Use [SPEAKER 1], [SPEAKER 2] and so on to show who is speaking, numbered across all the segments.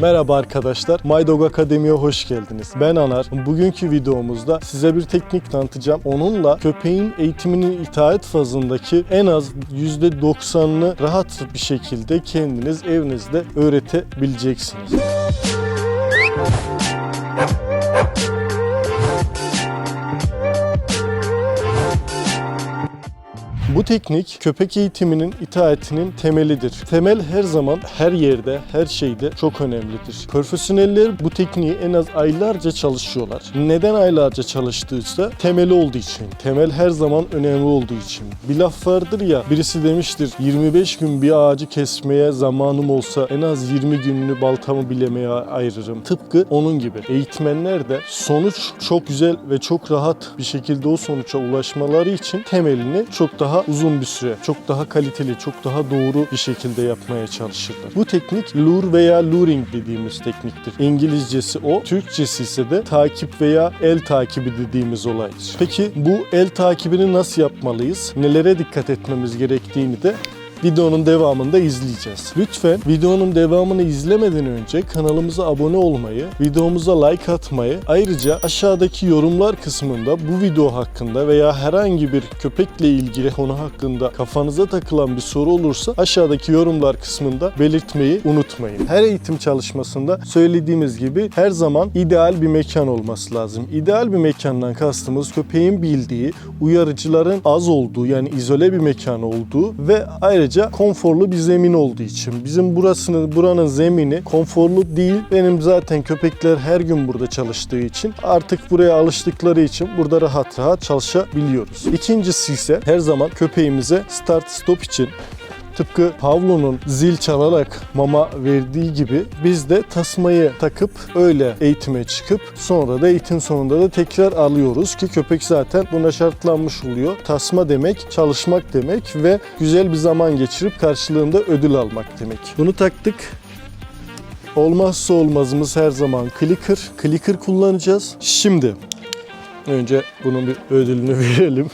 [SPEAKER 1] Merhaba arkadaşlar, MyDog Akademi'ye hoş geldiniz. Ben Anar. Bugünkü videomuzda size bir teknik tanıtacağım. Onunla köpeğin eğitiminin itaat fazındaki en az %90'ını rahat bir şekilde kendiniz evinizde öğretebileceksiniz. Bu teknik köpek eğitiminin itaatinin temelidir. Temel her zaman her yerde, her şeyde çok önemlidir. Profesyoneller bu tekniği en az aylarca çalışıyorlar. Neden aylarca çalıştıysa temeli olduğu için. Temel her zaman önemli olduğu için. Bir laf vardır ya birisi demiştir 25 gün bir ağacı kesmeye zamanım olsa en az 20 gününü baltamı bilemeye ayırırım. Tıpkı onun gibi. Eğitmenler de sonuç çok güzel ve çok rahat bir şekilde o sonuca ulaşmaları için temelini çok daha uzun bir süre, çok daha kaliteli, çok daha doğru bir şekilde yapmaya çalışırlar. Bu teknik lure veya luring dediğimiz tekniktir. İngilizcesi o, Türkçesi ise de takip veya el takibi dediğimiz olaydır. Peki bu el takibini nasıl yapmalıyız? Nelere dikkat etmemiz gerektiğini de videonun devamında izleyeceğiz. Lütfen videonun devamını izlemeden önce kanalımıza abone olmayı, videomuza like atmayı, ayrıca aşağıdaki yorumlar kısmında bu video hakkında veya herhangi bir köpekle ilgili konu hakkında kafanıza takılan bir soru olursa aşağıdaki yorumlar kısmında belirtmeyi unutmayın. Her eğitim çalışmasında söylediğimiz gibi her zaman ideal bir mekan olması lazım. İdeal bir mekandan kastımız köpeğin bildiği, uyarıcıların az olduğu yani izole bir mekan olduğu ve ayrıca konforlu bir zemin olduğu için. Bizim burasının buranın zemini konforlu değil. Benim zaten köpekler her gün burada çalıştığı için artık buraya alıştıkları için burada rahat rahat çalışabiliyoruz. İkincisi ise her zaman köpeğimize start stop için Tıpkı Pavlo'nun zil çalarak mama verdiği gibi biz de tasmayı takıp öyle eğitime çıkıp sonra da eğitim sonunda da tekrar alıyoruz ki köpek zaten buna şartlanmış oluyor. Tasma demek çalışmak demek ve güzel bir zaman geçirip karşılığında ödül almak demek. Bunu taktık. Olmazsa olmazımız her zaman clicker. Clicker kullanacağız. Şimdi önce bunun bir ödülünü verelim.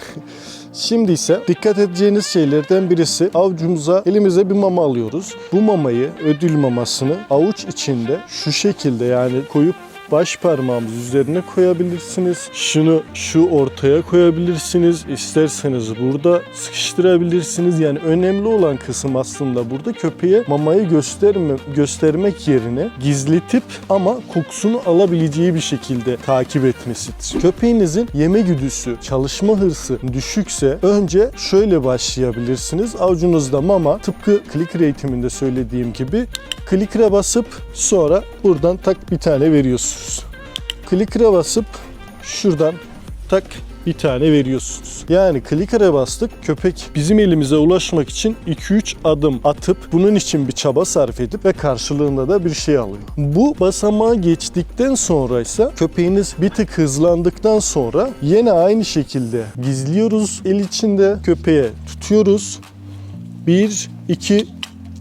[SPEAKER 1] Şimdi ise dikkat edeceğiniz şeylerden birisi avucumuza elimize bir mama alıyoruz. Bu mamayı ödül mamasını avuç içinde şu şekilde yani koyup baş parmağımız üzerine koyabilirsiniz. Şunu şu ortaya koyabilirsiniz. İsterseniz burada sıkıştırabilirsiniz. Yani önemli olan kısım aslında burada köpeğe mamayı gösterme, göstermek yerine gizletip ama kokusunu alabileceği bir şekilde takip etmesidir. Köpeğinizin yeme güdüsü, çalışma hırsı düşükse önce şöyle başlayabilirsiniz. Avucunuzda mama tıpkı clicker eğitiminde söylediğim gibi clicker'a basıp sonra buradan tak bir tane veriyorsunuz. Clicker'a basıp şuradan tak bir tane veriyorsunuz. Yani clicker'a bastık. Köpek bizim elimize ulaşmak için 2-3 adım atıp bunun için bir çaba sarf edip ve karşılığında da bir şey alıyor. Bu basamağı geçtikten sonra ise köpeğiniz bir tık hızlandıktan sonra yine aynı şekilde gizliyoruz el içinde. Köpeğe tutuyoruz. 1, 2,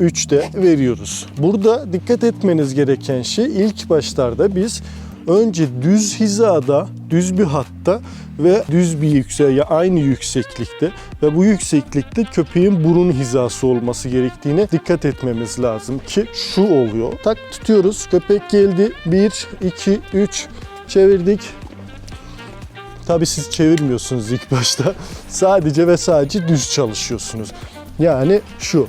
[SPEAKER 1] 3'te veriyoruz. Burada dikkat etmeniz gereken şey ilk başlarda biz önce düz hizada, düz bir hatta ve düz bir yüksek ya aynı yükseklikte ve bu yükseklikte köpeğin burun hizası olması gerektiğine dikkat etmemiz lazım ki şu oluyor. Tak tutuyoruz. Köpek geldi. 1 2 3 çevirdik. Tabii siz çevirmiyorsunuz ilk başta. Sadece ve sadece düz çalışıyorsunuz. Yani şu.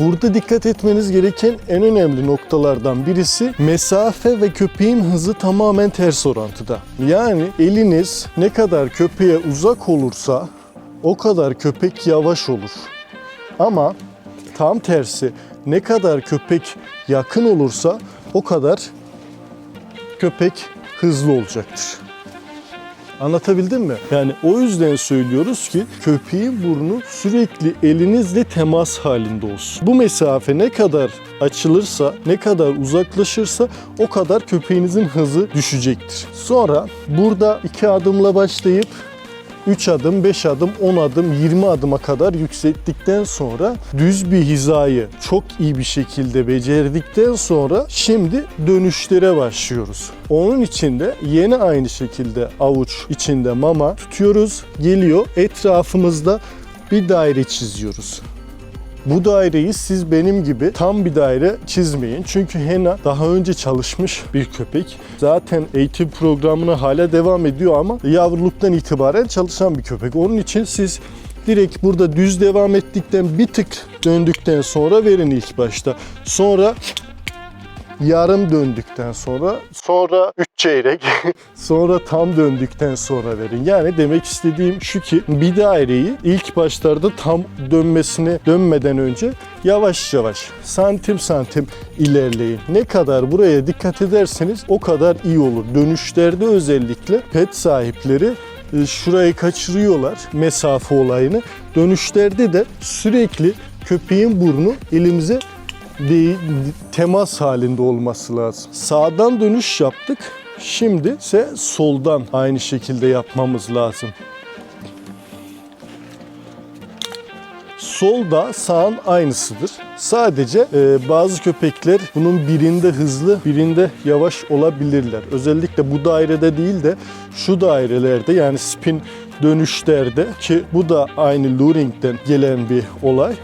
[SPEAKER 1] Burada dikkat etmeniz gereken en önemli noktalardan birisi mesafe ve köpeğin hızı tamamen ters orantıda. Yani eliniz ne kadar köpeğe uzak olursa o kadar köpek yavaş olur. Ama tam tersi ne kadar köpek yakın olursa o kadar köpek hızlı olacaktır. Anlatabildim mi? Yani o yüzden söylüyoruz ki köpeğin burnu sürekli elinizle temas halinde olsun. Bu mesafe ne kadar açılırsa, ne kadar uzaklaşırsa o kadar köpeğinizin hızı düşecektir. Sonra burada iki adımla başlayıp 3 adım, 5 adım, 10 adım, 20 adıma kadar yükselttikten sonra düz bir hizayı çok iyi bir şekilde becerdikten sonra şimdi dönüşlere başlıyoruz. Onun için de yine aynı şekilde avuç içinde mama tutuyoruz. Geliyor etrafımızda bir daire çiziyoruz. Bu daireyi siz benim gibi tam bir daire çizmeyin. Çünkü Hena daha önce çalışmış bir köpek. Zaten eğitim programına hala devam ediyor ama yavruluktan itibaren çalışan bir köpek. Onun için siz direkt burada düz devam ettikten bir tık döndükten sonra verin ilk başta. Sonra yarım döndükten sonra sonra 3 çeyrek sonra tam döndükten sonra verin. Yani demek istediğim şu ki bir daireyi ilk başlarda tam dönmesine dönmeden önce yavaş yavaş santim santim ilerleyin. Ne kadar buraya dikkat ederseniz o kadar iyi olur. Dönüşlerde özellikle pet sahipleri e, şurayı kaçırıyorlar mesafe olayını. Dönüşlerde de sürekli köpeğin burnu elimize değil, temas halinde olması lazım. Sağdan dönüş yaptık. Şimdi ise soldan aynı şekilde yapmamız lazım. Solda sağın aynısıdır. Sadece e, bazı köpekler bunun birinde hızlı, birinde yavaş olabilirler. Özellikle bu dairede değil de şu dairelerde yani spin dönüşlerde ki bu da aynı luringden gelen bir olay.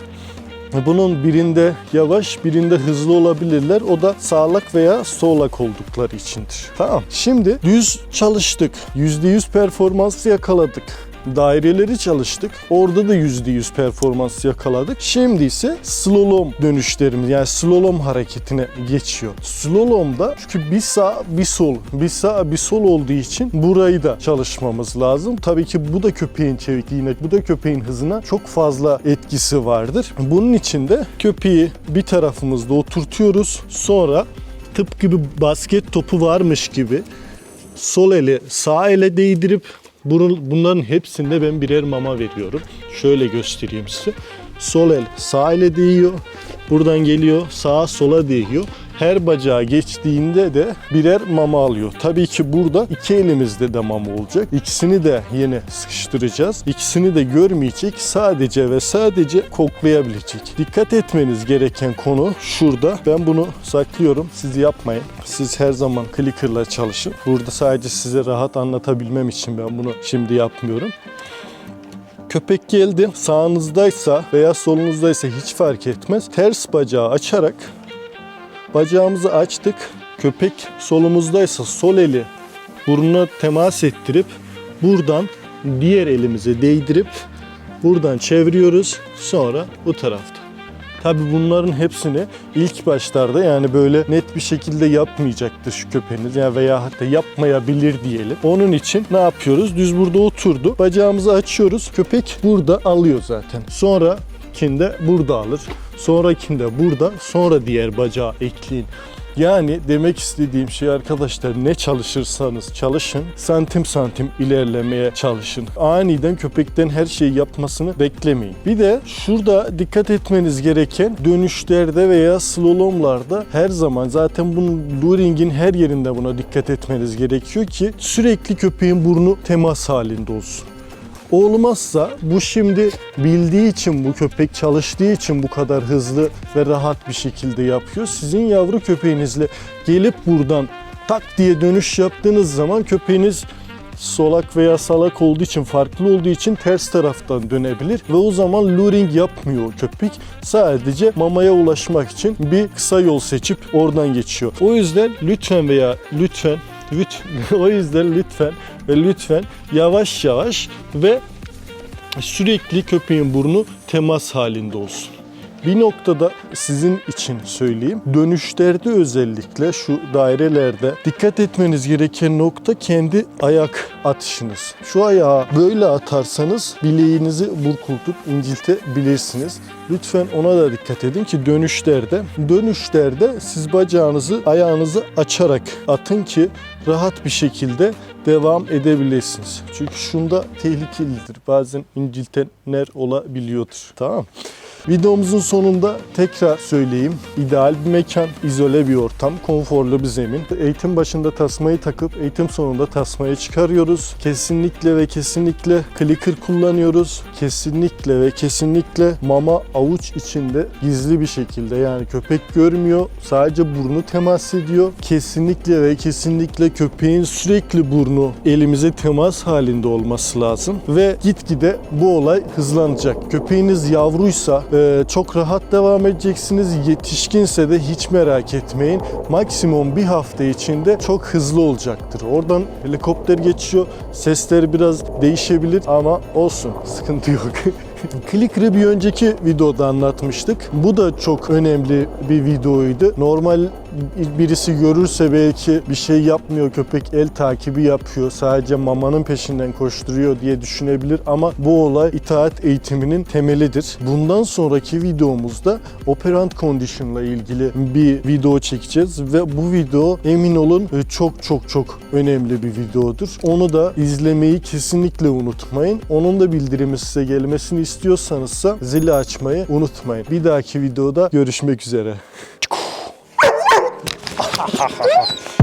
[SPEAKER 1] Bunun birinde yavaş, birinde hızlı olabilirler. O da sağlak veya solak oldukları içindir. Tamam. Şimdi düz çalıştık. %100 performans yakaladık. Daireleri çalıştık. Orada da %100 performans yakaladık. Şimdi ise slalom dönüşlerimiz yani slalom hareketine geçiyor. Slalomda çünkü bir sağ bir sol, bir sağ bir sol olduğu için burayı da çalışmamız lazım. Tabii ki bu da köpeğin çevikliğine, bu da köpeğin hızına çok fazla etkisi vardır. Bunun için de köpeği bir tarafımızda oturtuyoruz. Sonra tıpkı bir basket topu varmış gibi sol eli sağ ele değdirip bunların hepsinde ben birer mama veriyorum. Şöyle göstereyim size. Sol el sağ ele değiyor. Buradan geliyor sağa sola değiyor. Her bacağa geçtiğinde de birer mama alıyor. Tabii ki burada iki elimizde de mama olacak. İkisini de yine sıkıştıracağız. İkisini de görmeyecek. Sadece ve sadece koklayabilecek. Dikkat etmeniz gereken konu şurada. Ben bunu saklıyorum. Siz yapmayın. Siz her zaman clicker'la çalışın. Burada sadece size rahat anlatabilmem için ben bunu şimdi yapmıyorum. Köpek geldi. Sağınızdaysa veya solunuzdaysa hiç fark etmez. Ters bacağı açarak bacağımızı açtık. Köpek solumuzdaysa sol eli burnuna temas ettirip buradan diğer elimize değdirip buradan çeviriyoruz. Sonra bu tarafta. Tabi bunların hepsini ilk başlarda yani böyle net bir şekilde yapmayacaktır şu köpeğiniz yani veya hatta yapmayabilir diyelim. Onun için ne yapıyoruz? Düz burada oturdu. Bacağımızı açıyoruz. Köpek burada alıyor zaten. Sonra kinde burada alır. Sonrakinde burada. Sonra diğer bacağı ekleyin. Yani demek istediğim şey arkadaşlar ne çalışırsanız çalışın santim santim ilerlemeye çalışın. Aniden köpekten her şeyi yapmasını beklemeyin. Bir de şurada dikkat etmeniz gereken dönüşlerde veya slalomlarda her zaman zaten bunun luringin her yerinde buna dikkat etmeniz gerekiyor ki sürekli köpeğin burnu temas halinde olsun. Olmazsa bu şimdi bildiği için bu köpek çalıştığı için bu kadar hızlı ve rahat bir şekilde yapıyor. Sizin yavru köpeğinizle gelip buradan tak diye dönüş yaptığınız zaman köpeğiniz solak veya salak olduğu için farklı olduğu için ters taraftan dönebilir ve o zaman luring yapmıyor köpek. Sadece mamaya ulaşmak için bir kısa yol seçip oradan geçiyor. O yüzden lütfen veya lütfen o yüzden lütfen lütfen yavaş yavaş ve sürekli köpeğin burnu temas halinde olsun. Bir noktada sizin için söyleyeyim. Dönüşlerde özellikle şu dairelerde dikkat etmeniz gereken nokta kendi ayak atışınız. Şu ayağı böyle atarsanız bileğinizi burkultup inciltebilirsiniz. Lütfen ona da dikkat edin ki dönüşlerde dönüşlerde siz bacağınızı ayağınızı açarak atın ki rahat bir şekilde devam edebilirsiniz. Çünkü şunda tehlikelidir. Bazen inciltenler olabiliyordur. Tamam Videomuzun sonunda tekrar söyleyeyim. İdeal bir mekan, izole bir ortam, konforlu bir zemin. Eğitim başında tasmayı takıp eğitim sonunda tasmayı çıkarıyoruz. Kesinlikle ve kesinlikle clicker kullanıyoruz. Kesinlikle ve kesinlikle mama avuç içinde gizli bir şekilde yani köpek görmüyor. Sadece burnu temas ediyor. Kesinlikle ve kesinlikle köpeğin sürekli burnu elimize temas halinde olması lazım. Ve gitgide bu olay hızlanacak. Köpeğiniz yavruysa Ee, çok rahat devam edeceksiniz. Yetişkinse de hiç merak etmeyin. Maksimum bir hafta içinde çok hızlı olacaktır. Oradan helikopter geçiyor. Sesleri biraz değişebilir ama olsun. Sıkıntı yok. Clicker'ı bir önceki videoda anlatmıştık. Bu da çok önemli bir videoydu. Normal birisi görürse belki bir şey yapmıyor, köpek el takibi yapıyor, sadece mamanın peşinden koşturuyor diye düşünebilir ama bu olay itaat eğitiminin temelidir. Bundan sonraki videomuzda operant condition ile ilgili bir video çekeceğiz ve bu video emin olun e, çok çok çok önemli bir videodur. Onu da izlemeyi kesinlikle unutmayın. Onun da bildirimi size gelmesini istiyorsanız zili açmayı unutmayın. Bir dahaki videoda görüşmek üzere. 哈哈哈哈